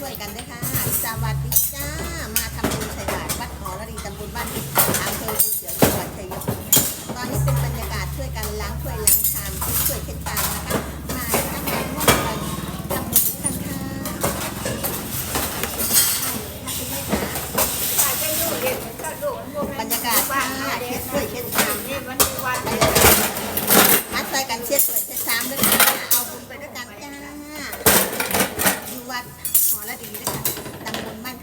ช่วยกันด้วยค่ะสวัสดีจ้า มาทำบุญใส่บาตรวัดหอระดีตำบลบ้านอิฐอำเภอภูเขียวจังหวัดชัยภูมิตอนนี้เป็นบรรยากาศช่วยกันล้างถ้วยล้างชามช่วยเช็ดจานนะคะมาตั้งใจร่วมกันทำบุญกันค่ะบรรยากาศค่ะเช็ดถ้วยเช็ดชามมัดใส่กันเช็ดถ้วยเช็ดชามด้วยค่ะเอาบุญไปด้วยกันจ้า อยู่วัดหอระดีนะคะต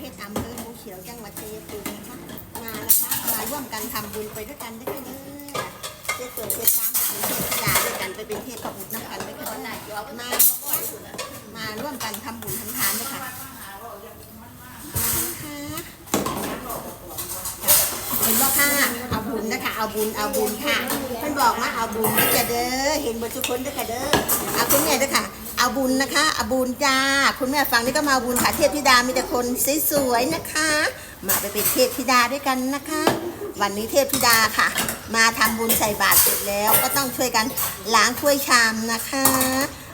ำบลบ้านเพชรอำเภอภูเขียวจังหวัดชัยภูมินะคะมานะคะมาร่วมกันทำบุญไปด้วยกันด้วยกันเด้อเจ้าตัวเจ้าช้างเป็นเทพธิดาด้วยกันไปเป็นเทพประบุตรน้ำกันไปกันมามาร่วมกันทำบุญทำทานด้วยค่ะมานะคะเป็นว่าค่ะ นะคะเอาบุญเอาบุญค่ะเพิ่นบอกว่าเอาบุญนะจะเด้อเห็นหมดทุกคนด้วยค่ะเด้อเอาคุณแม่ด้วยค่ะเอาบุญนะคะเอาบุญจ้าคุณแม่ฟังนี่ก็มาบุญค่ะเทพธิดามีแต่คนสวยๆนะคะ มาไปเป็นเทพธิดาด้วยกันนะคะ วันนี้เทพธิดาค่ะ มาทำบุญใส่บาตรเสร็จแล้ว ก็ต้องช่วยกันล้างถ้วยชามนะคะ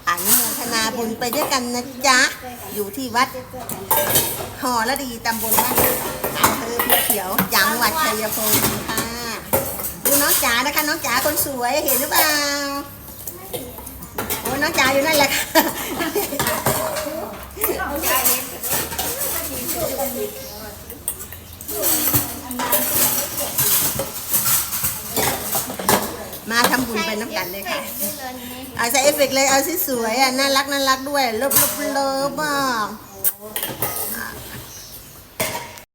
อนุโมทนาบุญไปด้วยกันนะจ๊ะอยู่ที่วัดหอระดีตำบลบ้านอำเภอภูเขียวจังหวัดชัยภูมิค่ะ น้องจ๋านะคะ น้องจ๋าคนสวยเห็นหรือเปล่าโอ้ยน้องจ๋าอยู่นั่นแหละค่ะมาทำบุญไปน้ำกันเลยค่ะเอาใส่เอฟเฟกเลยเอาสวยๆอะน่ารักน่ารักด้วยเลิฟเลิฟเลิฟอะ